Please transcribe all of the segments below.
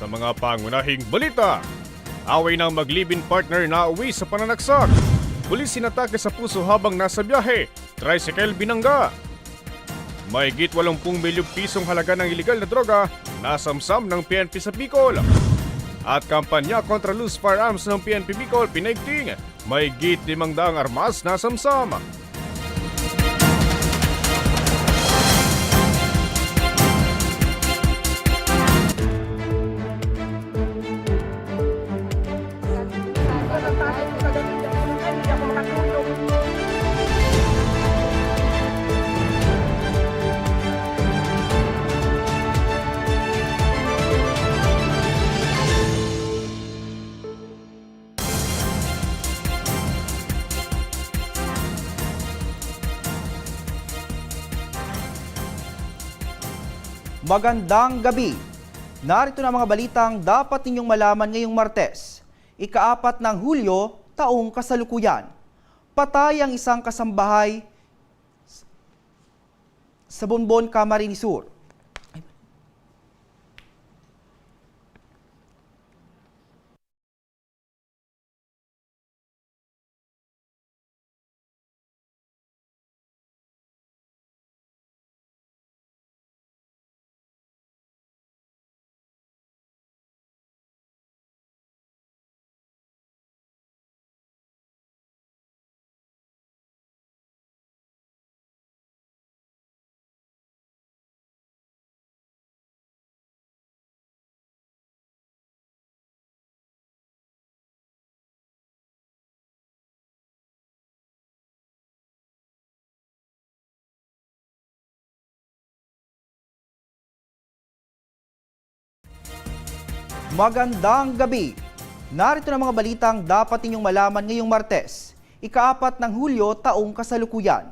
sa mga pangunahing balita. Away ng mag-live-in partner na uwi sa pananaksak. Pulis sinatake sa puso habang nasa biyahe. Tricycle binangga. May git 80 milyong pisong halaga ng iligal na droga na samsam ng PNP sa Bicol. At kampanya kontra loose firearms ng PNP Bicol pinaigting. May git 500 armas na Magandang gabi. Narito na mga balitang dapat ninyong malaman ngayong Martes, ikaapat ng Hulyo, taong kasalukuyan. Patay ang isang kasambahay sa Bonbon, Camarines Sur. Magandang gabi. Narito na mga balitang dapat ninyong malaman ngayong Martes, ikaapat ng Hulyo, taong kasalukuyan.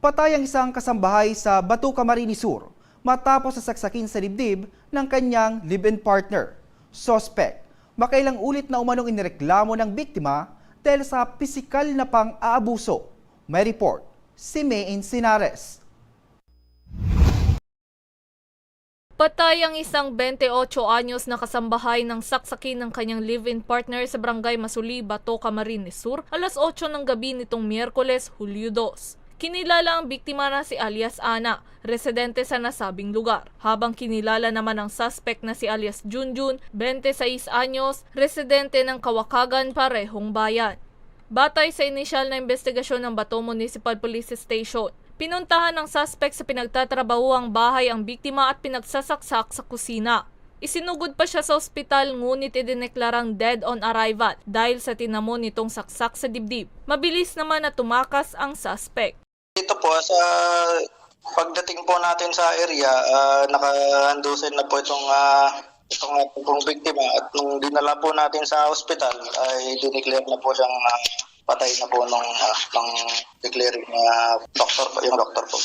Patay ang isang kasambahay sa Batu Camarines Sur matapos sasaksakin sa dibdib ng kanyang live-in partner. Suspect, makailang ulit na umanong inireklamo ng biktima dahil sa pisikal na pang-aabuso. May report, si May Encinares. Patay ang isang 28 anyos na kasambahay ng saksakin ng kanyang live-in partner sa barangay Masuli, Bato, Camarines Sur, alas 8 ng gabi nitong Miyerkules, Hulyo 2. Kinilala ang biktima na si alias Ana, residente sa nasabing lugar, habang kinilala naman ang suspect na si alias Junjun, 26 anyos, residente ng Kawakagan, parehong bayan. Batay sa inisyal na investigasyon ng Bato Municipal Police Station, pinuntahan ng suspect sa pinagtatrabahuang bahay ang biktima at pinagsasaksak sa kusina. Isinugod pa siya sa ospital ngunit idineklarang dead on arrival dahil sa tinamo nitong saksak sa dibdib. Mabilis naman na tumakas ang suspect. Dito po, sa pagdating po natin sa area, uh, nakahandusin na po itong, uh, itong ating pong biktima at nung dinala po natin sa hospital ay dineclare na po siyang uh, patay na po nung, uh, nung declaring uh, doktor yung doktor po.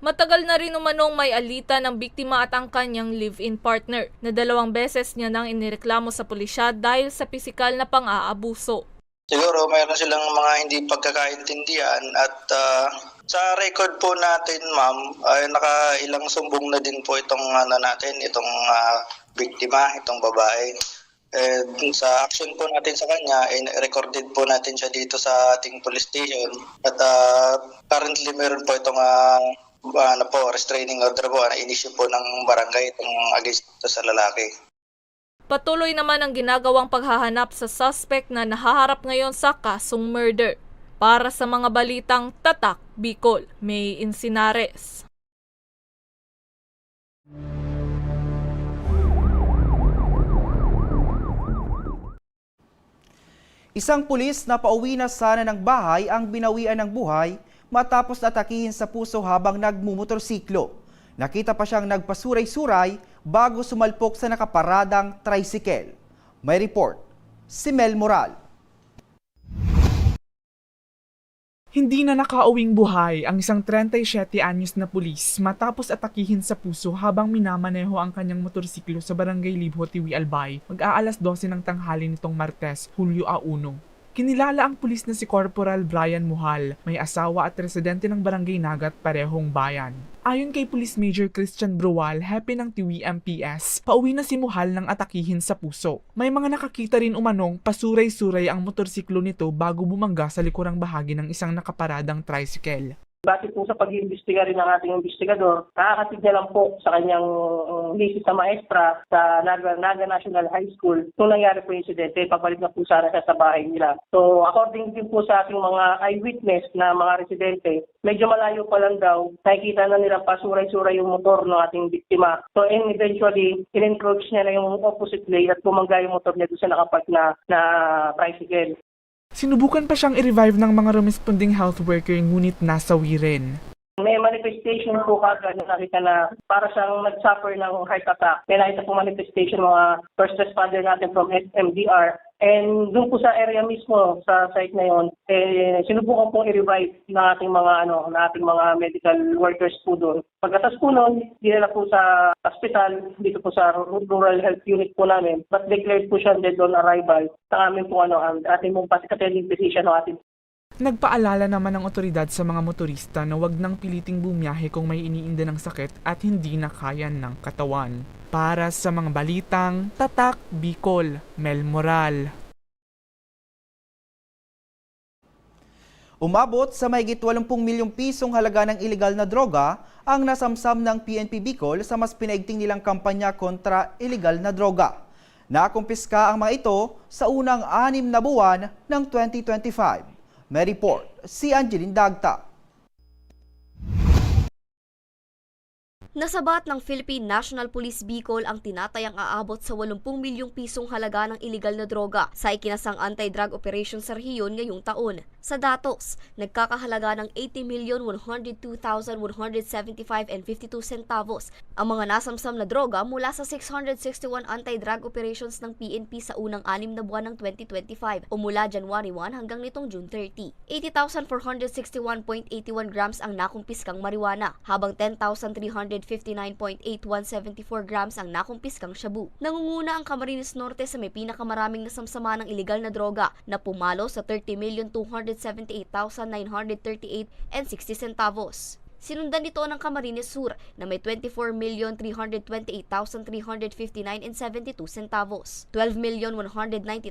Matagal na rin umanong may alita ng biktima at ang kanyang live-in partner na dalawang beses niya nang inireklamo sa pulisya dahil sa pisikal na pang-aabuso. Siguro mayroon silang mga hindi pagkakaintindihan at uh, sa record po natin ma'am, ay nakailang sumbong na din po itong ano natin, itong uh, biktima, itong babae. And sa action po natin sa kanya, eh, recorded po natin siya dito sa ating police station. At uh, currently meron po itong uh, ano po, restraining order po na inisyu po ng barangay itong against sa lalaki. Patuloy naman ang ginagawang paghahanap sa suspect na nahaharap ngayon sa kasong murder. Para sa mga balitang Tatak, Bicol, May Insinares. Isang pulis na pauwi na sana ng bahay ang binawian ng buhay matapos atakihin sa puso habang nagmumotorsiklo. Nakita pa siyang nagpasuray-suray bago sumalpok sa nakaparadang tricycle. May report, si Mel Moral. Hindi na nakauwing buhay ang isang 37 anyos na pulis matapos atakihin sa puso habang minamaneho ang kanyang motorsiklo sa barangay Libho, Tiwi, Albay mag-aalas 12 ng tanghali nitong Martes, Hulyo a 1. Kinilala ang pulis na si Corporal Brian Muhal, may asawa at residente ng Barangay Nagat parehong bayan. Ayon kay Police Major Christian Brual, happy ng Tiwi MPS, pauwi na si Muhal ng atakihin sa puso. May mga nakakita rin umanong pasuray-suray ang motorsiklo nito bago bumangga sa likurang bahagi ng isang nakaparadang tricycle. Base po sa pag-iimbestiga rin ng ating investigador, nakakatid niya lang po sa kanyang uh, misis sa maestra sa Naga, Naga National High School. Nung nangyari po insidente, pabalik na po sana siya sa bahay nila. So according din po sa ating mga eyewitness na mga residente, medyo malayo pa lang daw, nakikita na nila pasuray-suray yung motor ng ating biktima. So and eventually, in-encroach niya na yung opposite lane at bumangga yung motor niya doon sa nakapark na, na tricycle. Sinubukan pa siyang i-revive ng mga responding health worker ngunit nasawi rin. May manifestation po kagad na nakita na para siyang nag-suffer ng heart attack. May nakita po manifestation mga first responder natin from SMDR. And doon po sa area mismo, sa site na yon, eh, sinubukan pong i-revive ng ating mga ano, ng ating mga medical workers po doon. Pagkatas po noon, dinala po sa hospital, dito po sa rural health unit po namin, but declared po siya dead on arrival. Sa amin po ano, ang ating mong attending physician ng ating Nagpaalala naman ng otoridad sa mga motorista na wag nang piliting bumiyahe kung may iniinda ng sakit at hindi na kaya ng katawan. Para sa mga balitang Tatak Bicol, Mel Moral. Umabot sa mahigit 80 milyong pisong halaga ng ilegal na droga ang nasamsam ng PNP Bicol sa mas pinaigting nilang kampanya kontra ilegal na droga. Nakumpiska ang mga ito sa unang anim na buwan ng 2025. May report si Angeline Dagta. Nasabat ng Philippine National Police Bicol ang tinatayang aabot sa 80 milyong pisong halaga ng iligal na droga sa ikinasang anti-drug operation sa rehiyon ngayong taon. Sa datos, nagkakahalaga ng 80,102,175 and 52 centavos ang mga nasamsam na droga mula sa 661 anti-drug operations ng PNP sa unang anim na buwan ng 2025 o mula January 1 hanggang nitong June 30. 80,461.81 grams ang nakumpiskang marijuana, habang 10,359.8174 grams ang nakumpiskang shabu. Nangunguna ang Camarines Norte sa may pinakamaraming nasamsama ng iligal na droga na pumalo sa 30,278,938 and 60 centavos. Sinundan nito ng Camarines Sur na may 24,328,359 and 72 centavos, 12,190,754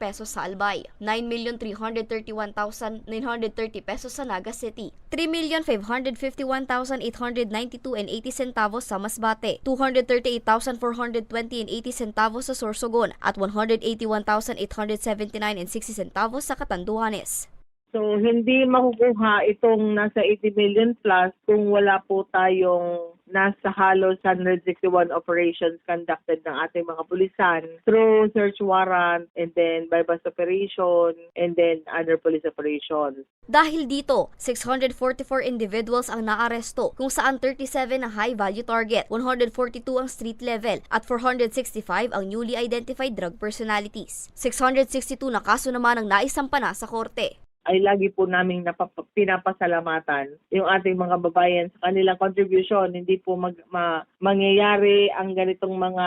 pesos sa Albay, 9,331,930 pesos sa Naga City, 3,551,892 and 80 centavos sa Masbate, 238,420 and 80 centavos sa Sorsogon at 181,879 and 60 centavos sa Catanduanes. So, hindi makukuha itong nasa 80 million plus kung wala po tayong nasa halos 161 operations conducted ng ating mga pulisan through search warrant and then bypass operation and then other police operations. Dahil dito, 644 individuals ang naaresto kung saan 37 ang high-value target, 142 ang street level at 465 ang newly identified drug personalities. 662 na kaso naman ang naisampa na sa korte. Ay lagi po naming napap- pinapasalamatan yung ating mga babayan sa kanilang contribution. Hindi po mag, ma- mangyayari ang ganitong mga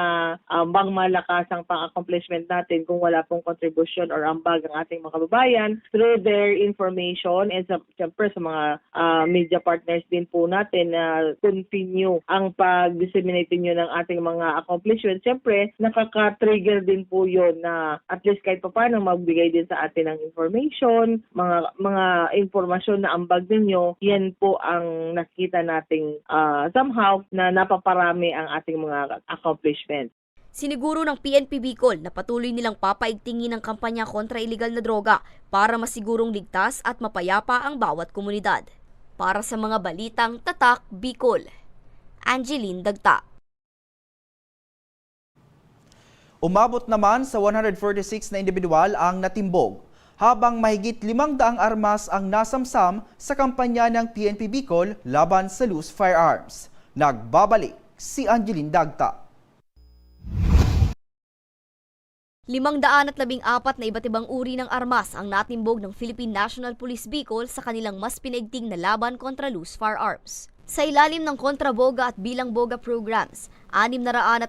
um, bang malakasang pang-accomplishment natin kung wala pong contribution or ambag ang ating mga babayan through their information and sa, siyempre sa mga ah, media partners din po natin na continue ang pag-disseminate nyo ng ating mga accomplishments. Siyempre, nakaka-trigger din po yon na at least kahit pa paano magbigay din sa atin ng information, mga mga impormasyon na ambag ninyo, yan po ang nakita nating ah, somehow na napaparami ang ating mga accomplishments. Siniguro ng PNP Bicol na patuloy nilang papaigtingin ang kampanya kontra iligal na droga para masigurong ligtas at mapayapa ang bawat komunidad. Para sa mga balitang Tatak Bicol, Angeline Dagta. Umabot naman sa 146 na individual ang natimbog, habang mahigit 500 armas ang nasamsam sa kampanya ng PNP Bicol laban sa loose firearms. Nagbabalik si Angeline Dagta. Limang daan at labing apat na iba't ibang uri ng armas ang natimbog ng Philippine National Police Bicol sa kanilang mas pinaigting na laban kontra loose firearms. Sa ilalim ng kontraboga at bilang boga programs, 642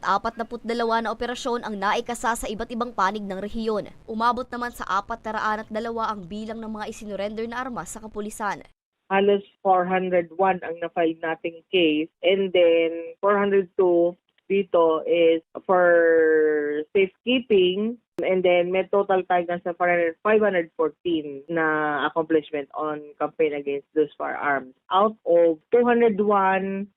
na operasyon ang naikasa sa iba't ibang panig ng rehiyon. Umabot naman sa 402 ang bilang ng mga isinurrender na armas sa kapulisan. halos 401 ang na-file nating case and then 402 dito is for safekeeping and then may total tayo na sa 400 514 na accomplishment on campaign against those firearms. Out of 201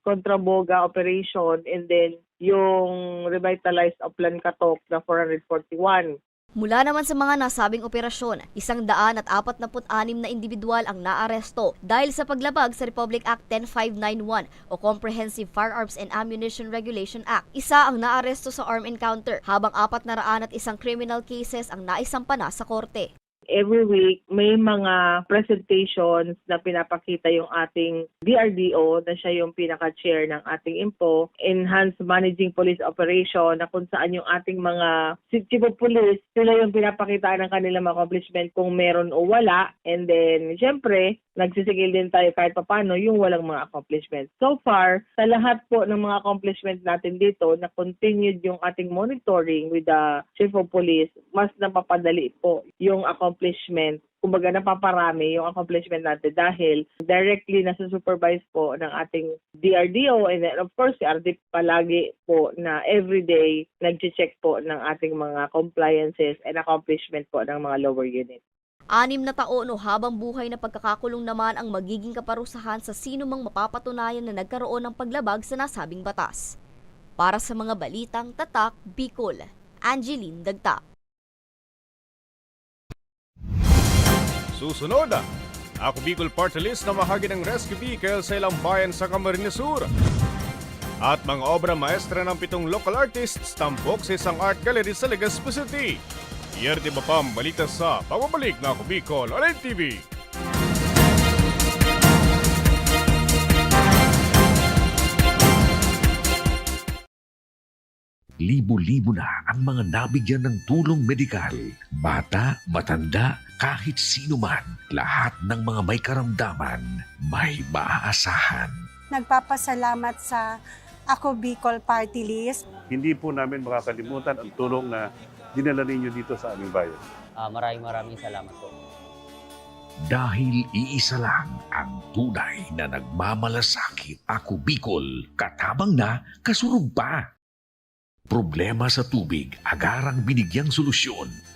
kontraboga operation and then yung revitalized Upland Katok na 441 Mula naman sa mga nasabing operasyon, isang daan at apat na na individual ang naaresto dahil sa paglabag sa Republic Act 10591 o Comprehensive Firearms and Ammunition Regulation Act. Isa ang naaresto sa armed encounter habang apat na raan at isang criminal cases ang naisampa na sa korte. Every week may mga presentations na pinapakita yung ating DRDO na siya yung pinaka-chair ng ating IMPO, Enhanced Managing Police Operation na kung saan yung ating mga chief police, sila yung pinapakita ng kanilang accomplishment kung meron o wala. And then, syempre, nagsisigil din tayo kahit papano yung walang mga accomplishment. So far, sa lahat po ng mga accomplishment natin dito, na continued yung ating monitoring with the chief of police, mas napapadali po yung accomplishment. Kumbaga, napaparami yung accomplishment natin dahil directly nasa supervise po ng ating DRDO and then of course si RD palagi po na everyday nag-check po ng ating mga compliances and accomplishment po ng mga lower units. Anim na taon o habang buhay na pagkakakulong naman ang magiging kaparusahan sa sino mang mapapatunayan na nagkaroon ng paglabag sa nasabing batas. Para sa mga balitang tatak, Bicol, Angeline Dagta. Susunod, ako Bicol Party List na mahagi ng rescue vehicle sa ilang bayan sa Camarines Sur. At mga obra maestra ng pitong local artists tampok sa isang art gallery sa Legazpi City. Yerde ba pa ang balita sa pababalik na ako Bicol Online TV. Libo-libo na ang mga nabigyan ng tulong medikal. Bata, matanda, kahit sino man, lahat ng mga may karamdaman, may maaasahan. nagpapasalamat sa Ako Bicol Party List. hindi po namin makakalimutan ang tulong na dinala ninyo dito sa aming bayan. Ah, maraming maraming salamat po. Dahil iisa lang ang tunay na nagmamalasakit. Ako Bicol, katabang na, kasurog pa. Problema sa tubig, agarang binigyang solusyon.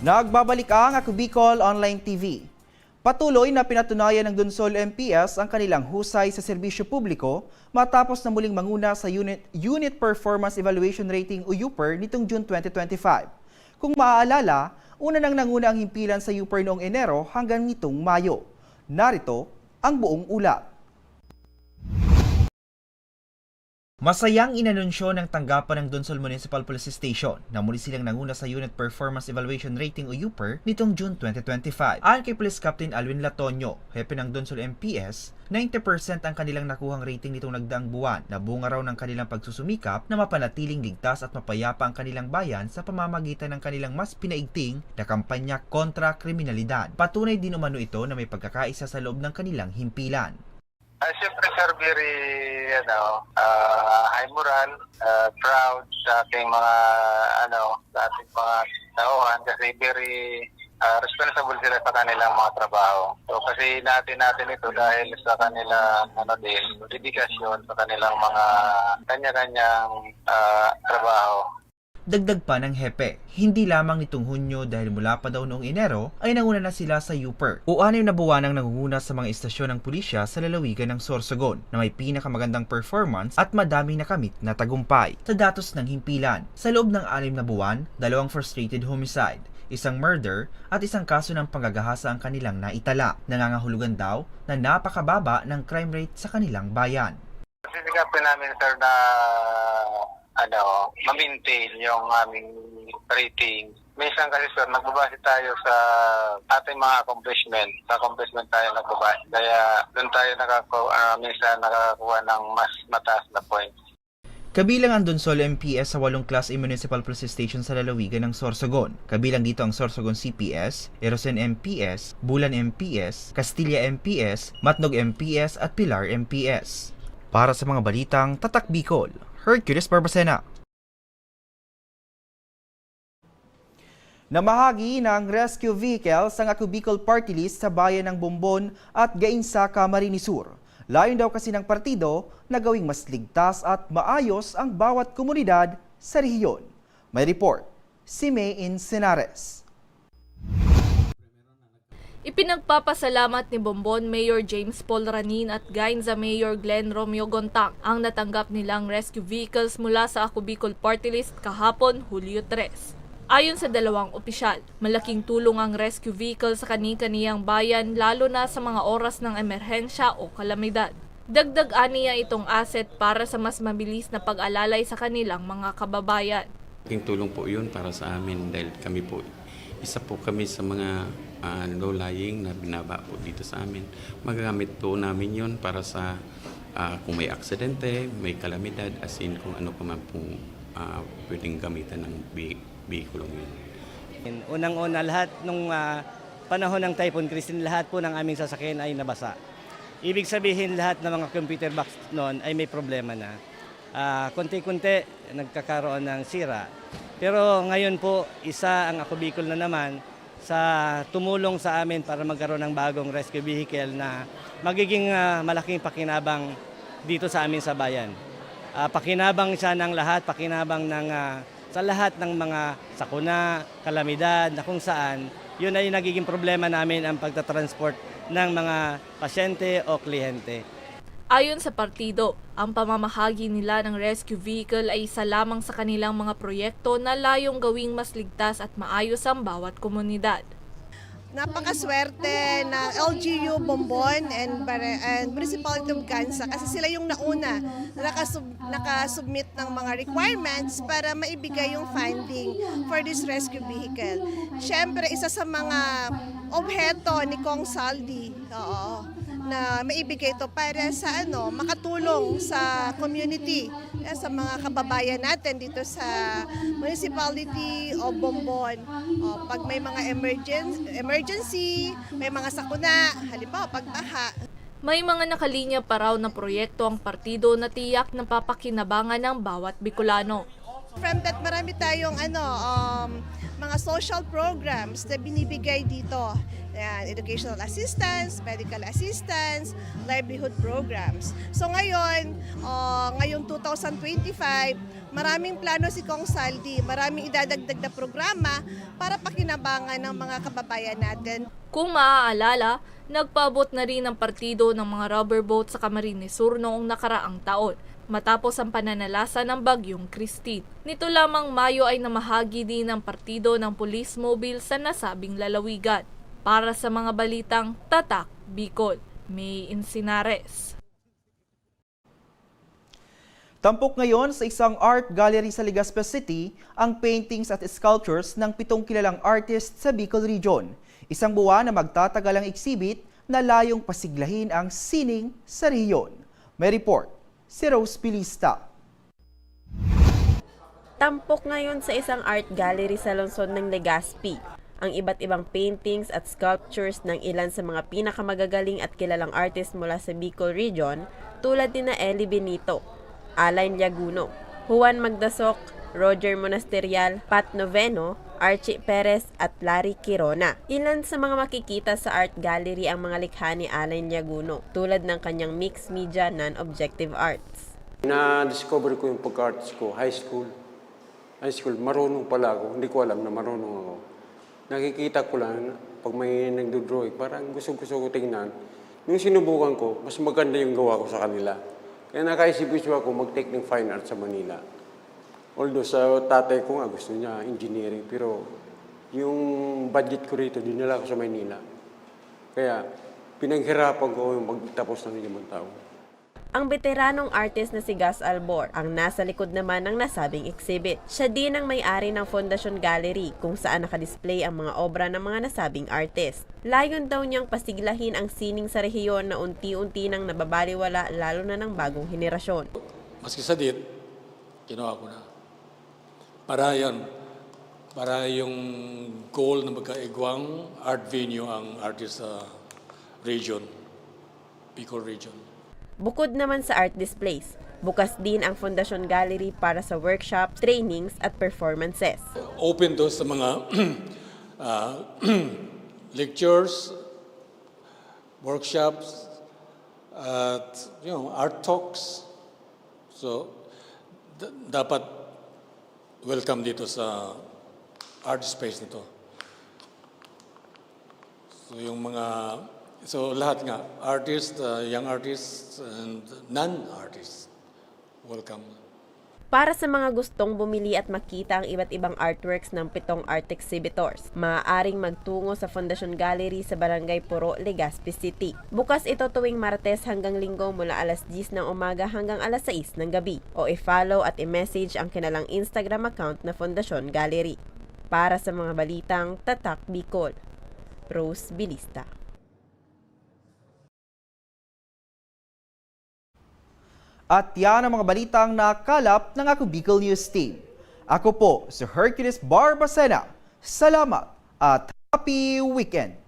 Nagbabalik ang Ako Online TV. Patuloy na pinatunayan ng Dunsol MPS ang kanilang husay sa serbisyo publiko matapos na muling manguna sa Unit, Unit Performance Evaluation Rating o UPER nitong June 2025. Kung maaalala, una nang nanguna ang himpilan sa UPER noong Enero hanggang nitong Mayo. Narito ang buong ulat. Masayang inanunsyo ng tanggapan ng Donsol Municipal Police Station na muli silang nanguna sa Unit Performance Evaluation Rating o UPER nitong June 2025. Ayon kay Police Captain Alwin Latonio, hepe ng Donsol MPS, 90% ang kanilang nakuhang rating nitong nagdaang buwan na bunga raw ng kanilang pagsusumikap na mapanatiling ligtas at mapayapa ang kanilang bayan sa pamamagitan ng kanilang mas pinaigting na kampanya kontra kriminalidad. Patunay din umano ito na may pagkakaisa sa loob ng kanilang himpilan. Uh, Siyempre, sir, very, ano, ah, high moral, ah, proud sa ating mga, ano, sa ating mga tauhan kasi very ah, responsible sila sa kanilang mga trabaho. So, kasi natin natin ito dahil sa kanilang, ano din, dedikasyon sa kanilang mga kanya-kanyang ah, trabaho. Dagdag pa ng hepe, hindi lamang nitong Hunyo dahil mula pa daw noong Enero ay nanguna na sila sa UPER o anim na buwan ang nangunguna sa mga istasyon ng pulisya sa lalawigan ng Sorsogon na may pinakamagandang performance at madaming nakamit na tagumpay. Sa datos ng himpilan, sa loob ng anim na buwan, dalawang frustrated homicide, isang murder at isang kaso ng panggagahasa ang kanilang naitala. Nangangahulugan daw na napakababa ng crime rate sa kanilang bayan. Sisikapin namin, sir, na ano, ma-maintain yung aming rating. Minsan kasi sir, nagbabase tayo sa ating mga accomplishment. Sa accomplishment tayo nagbabase. Kaya doon tayo nakaku ah, minsan nakakuha ng mas mataas na points. Kabilang ang Donsol MPS sa walong Class A Municipal Police Station sa lalawigan ng Sorsogon. Kabilang dito ang Sorsogon CPS, Erosen MPS, Bulan MPS, Castilla MPS, Matnog MPS at Pilar MPS. Para sa mga balitang Tatak Bicol, Hercules Barbacena. Namahagi ng rescue vehicles ang Ako Bicol Party List sa bayan ng Bombon at Gainsa, Camarines Sur. Layon daw kasi ng partido na gawing mas ligtas at maayos ang bawat komunidad sa rehiyon. May report, si May Insinares. Ipinagpapasalamat ni Bombon Mayor James Paul Ranin at Gainza Mayor Glenn Romeo Gontang ang natanggap nilang rescue vehicles mula sa Ako Bicol Party List kahapon Hulyo 3. Ayon sa dalawang opisyal, malaking tulong ang rescue vehicle sa kani-kaniyang bayan lalo na sa mga oras ng emerhensya o kalamidad. Dagdag aniya itong asset para sa mas mabilis na pag-alalay sa kanilang mga kababayan. Malaking tulong po yun para sa amin dahil kami po, isa po kami sa mga uh, low-lying na binaba po dito sa amin. Magagamit po namin yun para sa ah, kung may aksidente, may kalamidad, as in kung ano pa man pong ah, pwedeng gamitan ng bihikulong yun. Unang-una lahat nung ah, panahon ng Typhoon Christine, lahat po ng aming sasakyan ay nabasa. Ibig sabihin lahat ng mga computer box noon ay may problema na. Ah, konti-konti nagkakaroon ng sira. Pero ngayon po, isa ang Ako Bicol na naman sa tumulong sa amin para magkaroon ng bagong rescue vehicle na magiging ah, malaking pakinabang dito sa amin sa bayan. Ah, pakinabang siya ng lahat, pakinabang ng ah, sa lahat ng mga sakuna, kalamidad, na kung saan yun ay nagiging problema namin ang pagtatransport ng mga pasyente o kliyente. Ayon sa partido, ang pamamahagi nila ng rescue vehicle ay isa lamang sa kanilang mga proyekto na layong gawing mas ligtas at maayos ang bawat komunidad. napakaswerte na LGU Bombon and, and Municipality of Gansa kasi sila yung nauna na nakasub, nakasubmit ng mga requirements para maibigay yung funding for this rescue vehicle. Siyempre, isa sa mga obheto ni Kong Saldi, oo, na maibigay ito para sa ano, makatulong sa community, eh, sa mga kababayan natin dito sa municipality of Bombon. O, pag may mga emergency, emergency, may mga sakuna, halimbawa pagtaha, May mga nakalinya pa raw na proyekto ang partido na tiyak na papakinabangan ng bawat Bicolano. From that, marami tayong ano, um, mga social programs na binibigay dito. Ayan, educational assistance, medical assistance, livelihood programs. So ngayon, uh, ngayong 2025, maraming plano si Kong Saldi, maraming idadagdag na programa para pakinabangan ng mga kababayan natin. Kung maaalala, nagpaabot na rin ang partido ng mga rubber boat sa Camarines Sur noong nakaraang taon matapos ang pananalasa ng bagyong Christine. Nito lamang Mayo ay namahagi din ang partido ng police mobile sa nasabing lalawigan. Para sa mga balitang Tatak, Bicol, May Insinares. Tampok ngayon sa isang art gallery sa Legazpi City ang paintings at sculptures ng pitong kilalang artist sa Bicol Region. Isang buwan na magtatagal ang exhibit na layong pasiglahin ang sining sa rehiyon. May report si Rose Pilista. Tampok ngayon sa isang art gallery sa lungsod ng Legazpi ang iba't ibang paintings at sculptures ng ilan sa mga pinakamagagaling at kilalang artist mula sa Bicol Region tulad ni na Eli Benito, Alain Liaguno, Juan Magdasok, Roger Monasterial, Pat Noveno, Archie Perez at Larry Quirona. Ilan sa mga makikita sa art gallery ang mga likha ni Alain Liaguno tulad ng kanyang mixed media non-objective arts. Na-discover ko yung pagka-artist ko, high school. High school, marunong pala ako. Hindi ko alam na marunong ako. Nakikita ko lang, pag may nagdo-drawing, parang gusto-gusto ko tingnan. Nung sinubukan ko, mas maganda yung gawa ko sa kanila. Kaya nakaisip-isip ako mag-take ng fine art sa Manila. Although sa tatay ko nga gusto niya engineering, pero yung budget ko rito, dinala ko sa Manila. Kaya pinaghirapan ko yung magtapos ng limang taon. Ang veteranong artist na si Gus Albor ang nasa likod naman ng nasabing exhibit. Siya din ang may-ari ng Fondation Gallery kung saan nakadisplay ang mga obra ng mga nasabing artist. Layon daw niyang pasiglahin ang sining sa rehiyon na unti-unti nang nababaliwala lalo na ng bagong henerasyon. Maski sa dit, ginawa ko na. Para yan, para yung goal na magkaigwang art venue ang artist sa region, Bicol region. Bukod naman sa art displays, bukas din ang Fondation Gallery para sa workshops, trainings at performances. Open to sa mga ah, lectures, workshops, at you know, art talks. So, dapat welcome dito sa art space nito. So, yung mga So lahat nga, artists, uh, young artists, and non-artists, welcome. Para sa mga gustong bumili at makita ang iba't ibang artworks ng pitong art exhibitors, maaaring magtungo sa Fondation Gallery sa Barangay Puro, Legazpi City. Bukas ito tuwing Martes hanggang Linggo mula alas 10 ng umaga hanggang alas 6 ng gabi o i-follow at i-message ang kinalang Instagram account na Fondation Gallery. Para sa mga balitang Tatak Bicol, Rose Bilista. At yan ang mga balitang nakalap ng ako Bicol News Team. Ako po si Hercules Barbacena. Salamat at happy weekend!